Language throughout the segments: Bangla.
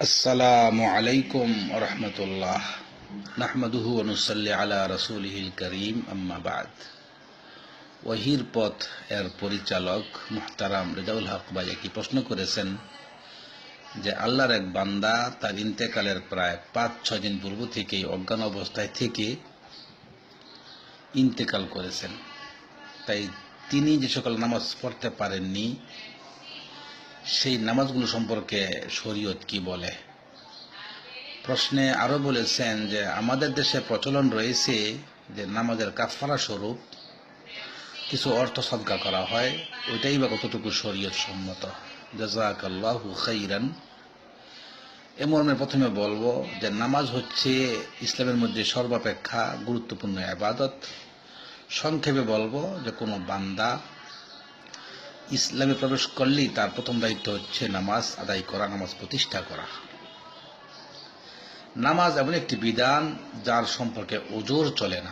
আসসালামু আলাইকুম রহমতুল্লাহ। নাহমাদুহু অনুসল্লি আলা রসুলহিল করিম আম্মাবাদ ওহির পথ এর পরিচালক মোহতারাম রেজাউল হক ভাই একটি প্রশ্ন করেছেন? যে আল্লাহর এক বান্দা তার ইন্তেকালের প্রায় পাঁচ ছ দিন পূর্ব থেকেই অজ্ঞান অবস্থায় থেকে ইন্তেকাল করেছেন। তাই তিনি যে সকল নামাজ পড়তে পারেননি সেই নামাজগুলো সম্পর্কে শরীয়ত কি বলে? প্রশ্নে আরও বলেছেন যে, আমাদের দেশে প্রচলন রয়েছে যে, নামাজের কাফারা স্বরূপ কিছু অর্থ সদকা করা হয়, ওইটাই বা কতটুকু শরীয়ত সম্মত? জাজাকাল্লাহু খাইরান। এ মর্মে প্রথমে বলব যে, নামাজ হচ্ছে ইসলামের মধ্যে সর্বাপেক্ষা গুরুত্বপূর্ণ আবাদত সংক্ষেপে বলব যে, কোনো বান্দা ইসলামে প্রবেশ করলেই তার প্রথম দায়িত্ব হচ্ছে নামাজ আদায় করা, নামাজ প্রতিষ্ঠা করা। নামাজ এমন একটি বিধান যার সম্পর্কে ওজোর চলে না।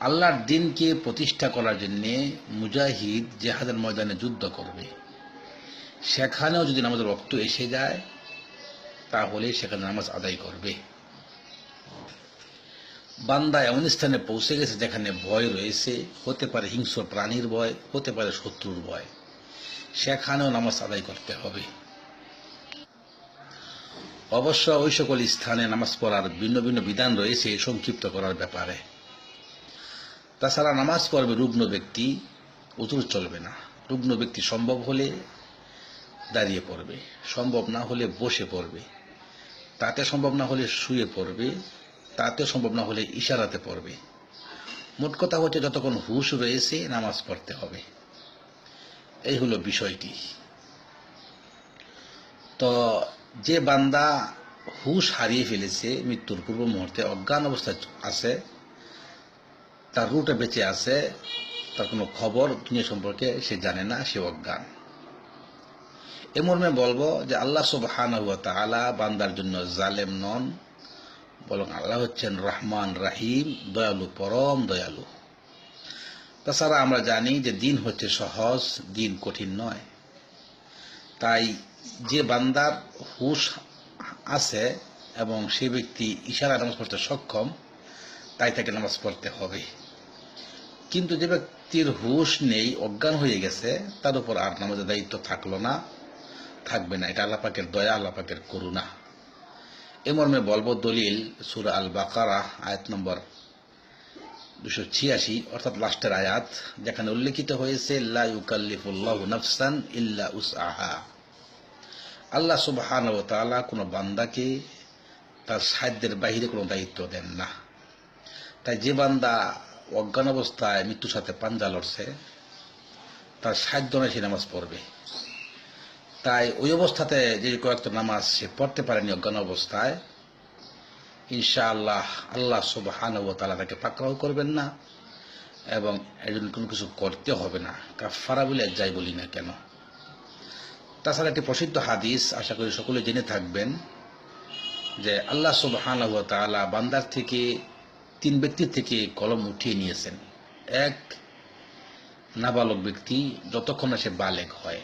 আল্লাহর দিনকে প্রতিষ্ঠা করার জন্য মুজাহিদ জেহাদের ময়দানে যুদ্ধ করবে। সেখানেও যদি নামাজের রক্ত এসে যায়, তাহলে সেখানে নামাজ আদায় করবে। বান্দা এমন স্থানে পৌঁছে গেছে যেখানে ভয় রয়েছে। হতে পারে হিংস্র প্রাণীর ভয়, হতে পারে শত্রুর ভয়। সেখানেও নামাজ আদায় করতে হবে। অবশ্য ওই সকল স্থানে নামাজ পড়ার ভিন্ন ভিন্ন বিধান রয়েছে সংক্ষিপ্ত করার ব্যাপারে। তাছাড়া নামাজ পড়বে রুগ্ন ব্যক্তি উতুর চলবে না। রুগ্ন ব্যক্তি সম্ভব হলে দাঁড়িয়ে পড়বে। সম্ভব না হলে বসে পড়বে। তাতে সম্ভব না হলে শুয়ে পড়বে। তাতে সম্ভব না হলে ইশারাতে পড়বে। মোট কথা হচ্ছে যতক্ষণ হুশ রয়েছে, নামাজ পড়তে হবে। এই হলো বিষয়টি। তো যে বান্দা হুশ হারিয়ে ফেলেছে, মৃত্যুর পূর্ব মুহূর্তে অজ্ঞান অবস্থায় আছে, তার রুটে বেঁচে আছে, তার কোনো খবর দুনিয়া সম্পর্কে সে জানে না সে অজ্ঞান। এ মর্মে বলব যে আল্লাহ সুবহান তাআলা বান্দার জন্য জালেম নন। বরং আল্লাহ হচ্ছেন রহমান রাহিম, দয়ালু পরম, দয়ালু। তাছাড়া আমরা জানি যে দিন হচ্ছে সহজ, দিন কঠিন নয়। তাই যে বান্দার হুশ আছে এবং সে ব্যক্তি ইশারা নামাজ পড়তে সক্ষম, তাই তাকে নামাজ পড়তে হবে। কিন্তু যে ব্যক্তির হুশ নেই, অজ্ঞান হয়ে গেছে, তার উপর আর নামাজের দায়িত্ব থাকল না, থাকবে না। এটা আল্লাপাকের দয়া আল্লাপাকের করুণা। এ মর্মে বলব দলিল সুর আল বাকারা আয়াত নম্বর দুশো ছিয়াশি, অর্থাৎ লাস্টের আয়াত, যেখানে উল্লেখিত হয়েছে, লা নাফসান ইল্লা উসআহা। আল্লাহ সুবহান ও তাআলা কোনো বান্দাকে তার সাধ্যের বাহিরে কোনো দায়িত্ব দেন না। তাই যে বান্দা অজ্ঞান অবস্থায় মৃত্যুর সাথে পাঞ্জা লড়ছে, তার সাধ্য নয় সে নামাজ পড়বে। তাই ওই অবস্থাতে যে কয়েকটা নামাজ সে পড়তে পারেনি অজ্ঞান অবস্থায় ইনশা আল্লাহ সুবহান ও তালা তাকে পাকড়াও করবেন না এবং এর জন্য কোনো কিছু করতে হবে না। কাফারা বলে যাই বলি না কেন। তাছাড়া একটি প্রসিদ্ধ হাদিস, আশা করি সকলে জেনে থাকবেন, যে আল্লাহ সুবহান ও তালা বান্দার থেকে, তিন ব্যক্তির থেকে কলম উঠিয়ে নিয়েছেন। এক নাবালক ব্যক্তি, যতক্ষণ সে বালেক হয়।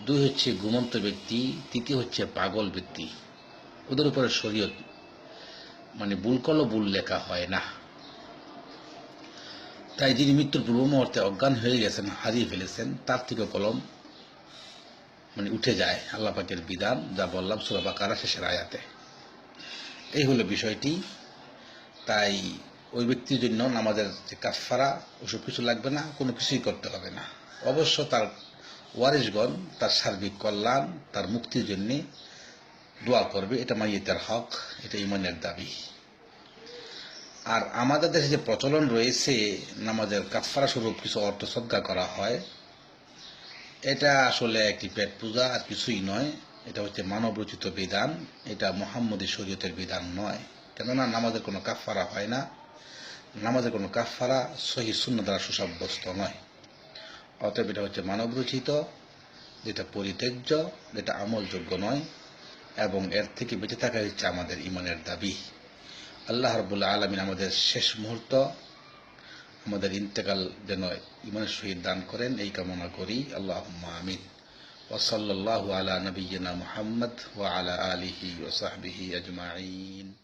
দুই হচ্ছে ঘুমন্ত ব্যক্তি, তৃতীয় হচ্ছে পাগল ব্যক্তি। ওদের উপরে শরীয়ত মানে ভুল করলেও ভুল লেখা হয় না। তাই যিনি মৃত্যুর পূর্ব মুহূর্তে অজ্ঞান হয়ে গেছেন, হারিয়ে ফেলেছেন, তার থেকে কলম মানে উঠে যায় আল্লাহ পাকের বিধান, যা বললাম সুরাবা কারা শেষের আয়াতে। এই হলো বিষয়টি। তাই ওই ব্যক্তির জন্য নামাজের যে কাফারা ওসব কিছু লাগবে না, কোনো কিছুই করতে হবে না। অবশ্য তার ওয়ারিশগণ তার সার্বিক কল্যাণ, তার মুক্তির জন্য দোয়া করবে, এটা মাইয়েতের হক, এটা ইমানের দাবি। আর আমাদের দেশে যে প্রচলন রয়েছে, নামাজের কাফারা স্বরূপ কিছু অর্থ শ্রদ্ধা করা হয়, এটা আসলে একটি পেট পূজা আর কিছুই নয়, এটা হচ্ছে মানবরচিত বিধান, এটা মোহাম্মদী শরীয়তের বিধান নয়। কেননা নামাজের কোনো কাফারা হয় না, নামাজের কোনো কাফারা সহি শূন্য দ্বারা সুসাব্যস্ত নয়। অতএব এটা হচ্ছে মানবরচিত, যেটা পরিত্যাজ্য, যেটা আমলযোগ্য নয়, এবং এর থেকে বেঁচে থাকা হচ্ছে আমাদের ইমানের দাবি। আল্লাহ রবুল্লা আলমিন আমাদের শেষ মুহূর্ত, আমাদের ইন্তেকাল যেন ইমানের সহিত দান করেন, এই কামনা করি। আল্লাহ আমিন। ওসল্লাহ আলা নবীনা মোহাম্মদ ওয়া আলা আলিহি ওসাহবিহি আজমাইন।